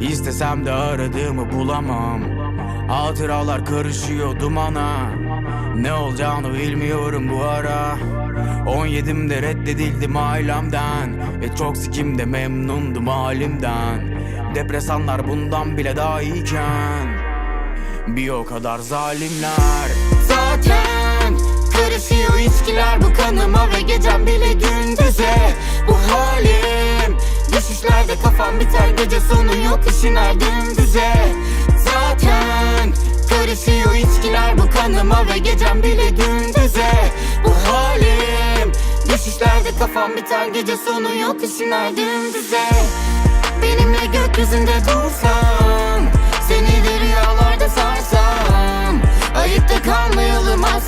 İstesem de aradığımı bulamam. Hatıralar karışıyor dumana. Ne olacağını bilmiyorum bu ara. 17'imde reddedildim ailemden. E çok sikimde memnundum halimden. Depresanlar bundan bile daha iyiken. Bir o kadar zalimler. Zaten karışıyor içkiler bu kanıma ve gecem bile gündüze. Bu halim Düşüşlerde kafam biter. Gece sonu yok işin her dümdüze Zaten karışıyor içkiler bu kanıma ve gecem bile gündüze. Bu halim Düşüşlerde kafam biter. Gece sonu yok işin her dümdüze Benimle gökyüzünde dursan